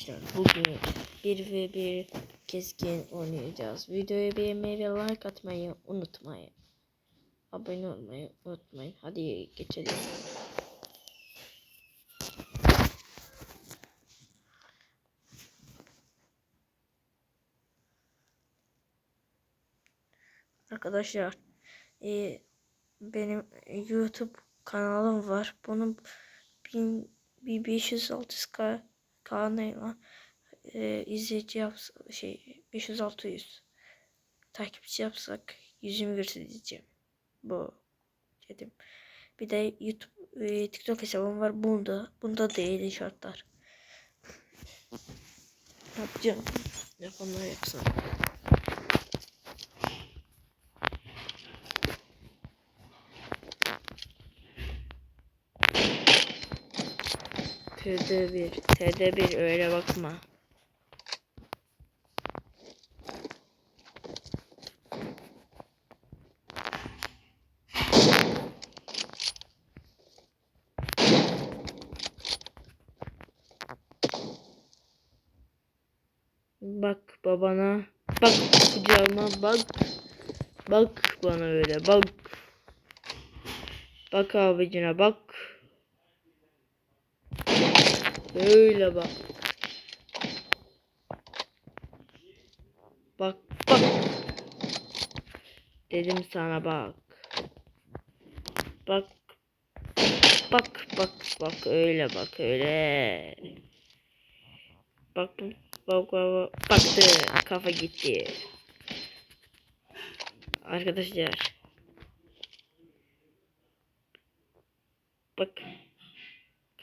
arkadaşlar bugün bir ve bir keskin oynayacağız. Videoyu beğenmeyi ve like atmayı unutmayın. Abone olmayı unutmayın. Hadi geçelim. Arkadaşlar e, benim YouTube kanalım var. Bunun 1500-600k Kaan'la e, izleyici yapsak şey 500-600 takipçi yapsak yüzümü göstereceğim. Bu dedim. Bir de YouTube e, TikTok hesabım var. Bunda bunda değil şartlar. Yapacağım. Yapanlar yapsın. TD1 TD1 öyle bakma. Bak babana. Bak kucağıma bak. Bak bana öyle bak. Bak abicine bak. Böyle bak. Bak bak. Dedim sana bak. Bak. Bak bak bak öyle bak öyle. Bak bak bak bak kafa gitti. Arkadaşlar. Bak.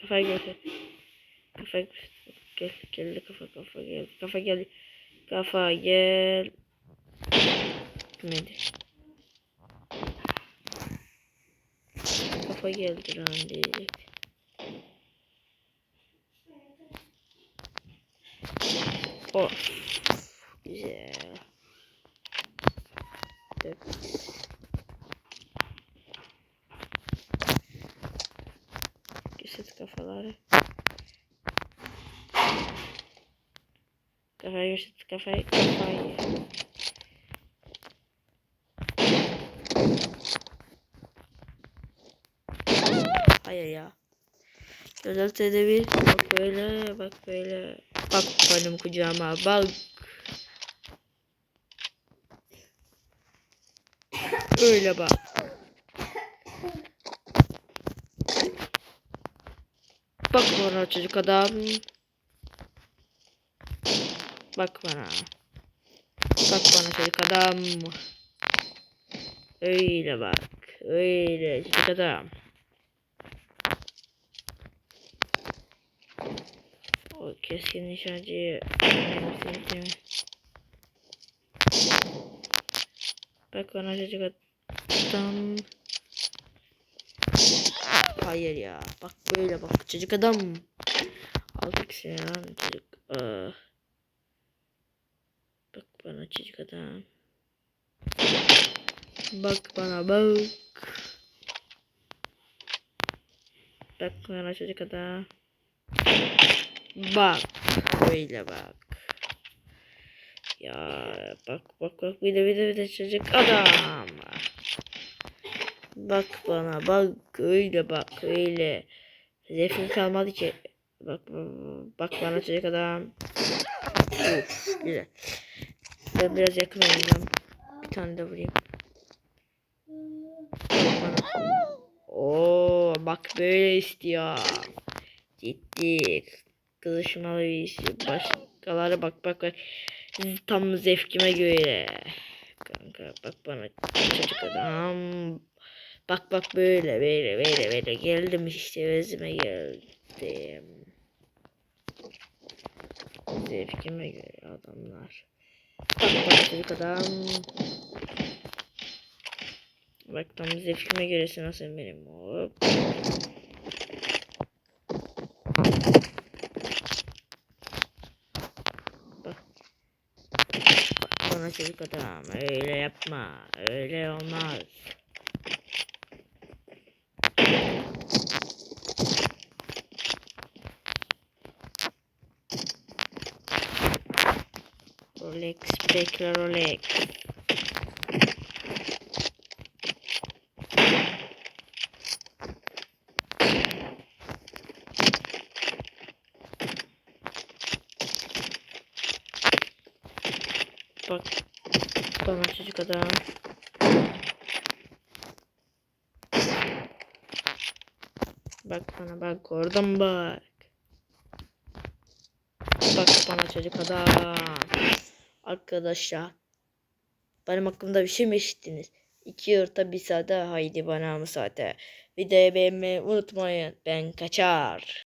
Kafa geldi. Kafa gel geldi kafa kafa geldi. Kafa geldi. Kafa gel. Neydi? Kafa geldi lan diyecek. Of. Güzel. Dök. Kafayı göster kafayı kafayı. Hayır ya. Özel tedbir bak böyle bak böyle bak benim kucağıma bak. Öyle bak. Bak bana çocuk adam. Bak bana. Bak bana çocuk adam. Öyle bak. Öyle çocuk adam. O keskin sevdim. Bak bana çocuk adam. Hayır ya. Bak böyle bak çocuk adam. Aldık sen çocuk. Aa. Bak bana çocuk adam. Bak bana bak. Bak bana çocuk adam. Bak. Böyle bak. Ya bak bak bak bir de bir de bir de çocuk adam. Bak bana bak öyle bak öyle. Zevkim kalmadı ki. Bak bak bana çocuk adam. Uf, güzel. Ben biraz yakın oynayacağım. Bir tane de vurayım. Oo bak böyle istiyor. Ciddi. Kızışmalı bir iş. Başkaları bak bak bak. Tam zevkime göre. Kanka bak bana çocuk adam. Bak bak böyle böyle böyle böyle geldim işte özüme geldim. Zevkime göre adamlar. Çocuk adam. Bak tam zevkime göre nasıl benim. Hop. Bak. Bak bana çocuk adam. Öyle yapma. Öyle olmaz. Rolex, bekle Rolex. Bak bana çocuk adam. Bak bana bak oradan bak. Bak bana çocuk adam. Arkadaşlar. Benim hakkımda bir şey mi işittiniz? İki yurtta bir saate haydi bana mı saate. Videoyu beğenmeyi unutmayın. Ben kaçar.